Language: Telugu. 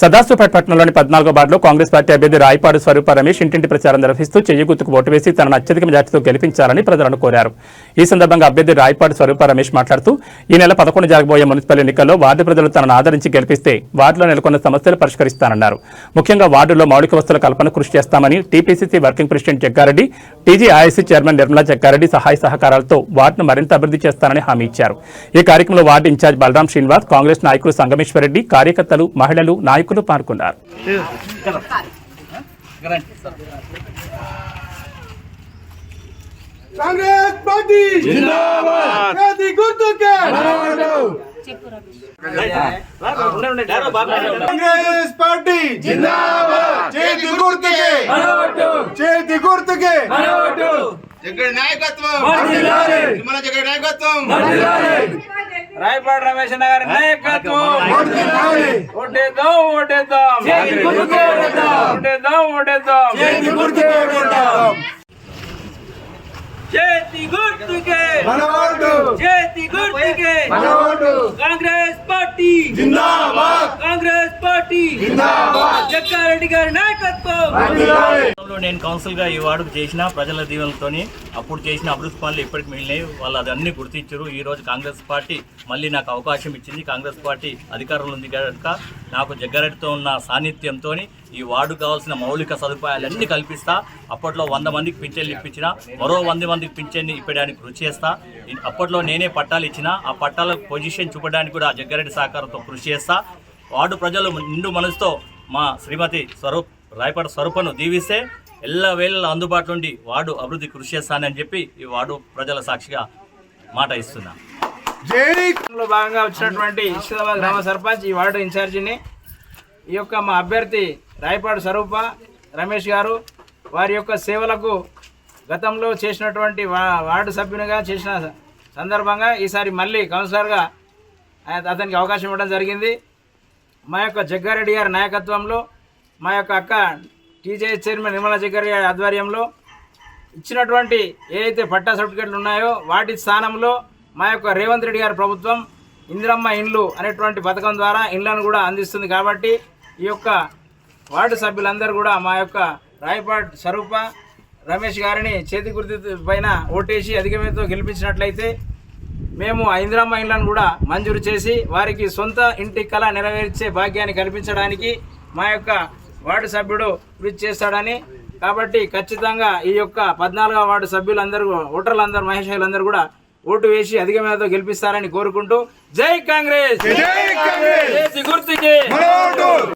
సదాశివపేట పట్టణంలోని పద్నాలుగో వార్డులో కాంగ్రెస్ పార్టీ అభ్యర్థి రాయపాడు స్వరూప రమేష్ ఇంటింటి ప్రచారం నిర్వహిస్తూ చెయ్యగుత్తుకు ఓటు వేసి తనను అత్యధిక మెజార్టీతో గెలిపించాలని ప్రజలను కోరారు. ఈ సందర్భంగా అభ్యర్థి రాయపాడు స్వరూప రమేష్ మాట్లాడుతూ ఈ నెల పదకొండు జరగబోయే మున్సిపల్ ఎన్నికల్లో వార్డు ప్రజలు తనను ఆదరించి గెలిపిస్తే వార్డులో నెలకొన్న సమస్యలు పరిష్కరిస్తానన్నారు. ముఖ్యంగా వార్డులో మౌలిక వస్తువుల కల్పన కృషి చేస్తామని TPCC working president Jagga Reddy TGIIC chairman Nirmala Jagga Reddy సహాయ సహకారాలతో వార్డును మరింత అభివృద్ధి చేస్తానని హామీ ఇచ్చారు. ఈ కార్యక్రమంలో వార్డు ఇన్ఛార్జ్ బలరాం శ్రీనివాస్ కాంగ్రెస్ నాయకులు సంగమేశ్వరరెడ్డి కార్యకర్తలు మహిళలు నాయకులు పాల్గొన్నారు. కాంగ్రెస్ పార్టీ జిందాబాద్! చేతి గుర్తుకే! కాంగ్రెస్ పార్టీ జిందాబాద్! చేతి గుర్తుకే! చేతి గుర్తుకే! జగన్ నాయకత్వం! మన జగన్ నాయకత్వం! రాయపాడు రమేష్ అన్న గారి నాయకత్వం ఓటేద్దాం ఓటేద్దాం ఓటేద్దాం ఓటేద్దాం చేతి గుర్తుకే. చేతి గుర్తుకే కాంగ్రెస్ పార్టీ కాంగ్రెస్ పార్టీ జగ్గారెడ్డి గారి నాయకత్వం నేను కౌన్సిల్గా ఈ వార్డుకు చేసిన ప్రజల దీవెనలతో అప్పుడు చేసిన అభివృద్ధి పనులు ఇప్పటికి మిగిలినాయి. వాళ్ళు అదన్నీ గుర్తించారు. ఈ రోజు కాంగ్రెస్ పార్టీ మళ్ళీ నాకు అవకాశం ఇచ్చింది. కాంగ్రెస్ పార్టీ అధికారంలో ఉంది కనుక నాకు జగ్గారెడ్డితో ఉన్న సాన్నిధ్యంతో ఈ వార్డు కావాల్సిన మౌలిక సదుపాయాలన్నీ కల్పిస్తా. అప్పట్లో వంద మందికి పింఛన్లు ఇప్పించిన మరో వంద మందికి పింఛన్ని ఇప్పడానికి కృషి చేస్తా. అప్పట్లో నేనే పట్టాలు ఇచ్చిన ఆ పట్టాల పొజిషన్ చూపడానికి కూడా జగ్గారెడ్డి సహకారంతో కృషి చేస్తా. వార్డు ప్రజలు నిండు మనసుతో మా శ్రీమతి స్వరూప్ రాయపాటి స్వరూపను దీవిస్తే ఎల్ల వేళ అందుబాటులో ఉండి వార్డు అభివృద్ధి కృషి చేస్తానని చెప్పి ఈ వార్డు ప్రజల సాక్షిగా మాట ఇస్తున్నా. లో భాగంగా వచ్చినటువంటి ఇష్టాబాద్ గ్రామ సర్పంచ్ ఈ వార్డు ఇన్ఛార్జిని ఈ యొక్క మా అభ్యర్థి రాయపాడు స్వరూప రమేష్ గారు వారి యొక్క సేవలకు గతంలో చేసినటువంటి వా- వార్డు సభ్యునిగా చేసిన సందర్భంగా ఈసారి మళ్ళీ కౌన్సిలర్గా అతనికి అవకాశం ఇవ్వడం జరిగింది. మా యొక్క జగ్గారెడ్డి గారి నాయకత్వంలో మా యొక్క అక్క టీజేఎస్ చైర్మన్ నిర్మలా శేఖర్ గారి ఆధ్వర్యంలో ఇచ్చినటువంటి ఏదైతే పట్టా సర్టిఫికెట్లు ఉన్నాయో వాటి స్థానంలో మా యొక్క రేవంత్ రెడ్డి గారి ప్రభుత్వం ఇందిరమ్మ ఇండ్లు అనేటువంటి పథకం ద్వారా ఇండ్లను కూడా అందిస్తుంది కాబట్టి ఈ యొక్క వార్డు సభ్యులందరూ కూడా మా యొక్క రాయపాట్ స్వరూప రమేష్ గారిని చేతి గుర్తు పైన ఓటేసి అధికమేతో గెలిపించినట్లయితే మేము ఆ ఇందిరమ్మ ఇండ్లను కూడా మంజూరు చేసి వారికి సొంత ఇంటి కళ నెరవేర్చే భాగ్యాన్ని కల్పించడానికి మా యొక్క వార్డు సభ్యుడు కృషి చేస్తాడని. కాబట్టి ఖచ్చితంగా ఈ యొక్క పద్నాలుగవ వార్డు సభ్యులందరూ ఓటర్లందరూ మహేషాలందరూ కూడా ఓటు వేసి అధిక మేరతో గెలిపిస్తారని కోరుకుంటూ జై కాంగ్రెస్! గుర్తుకి!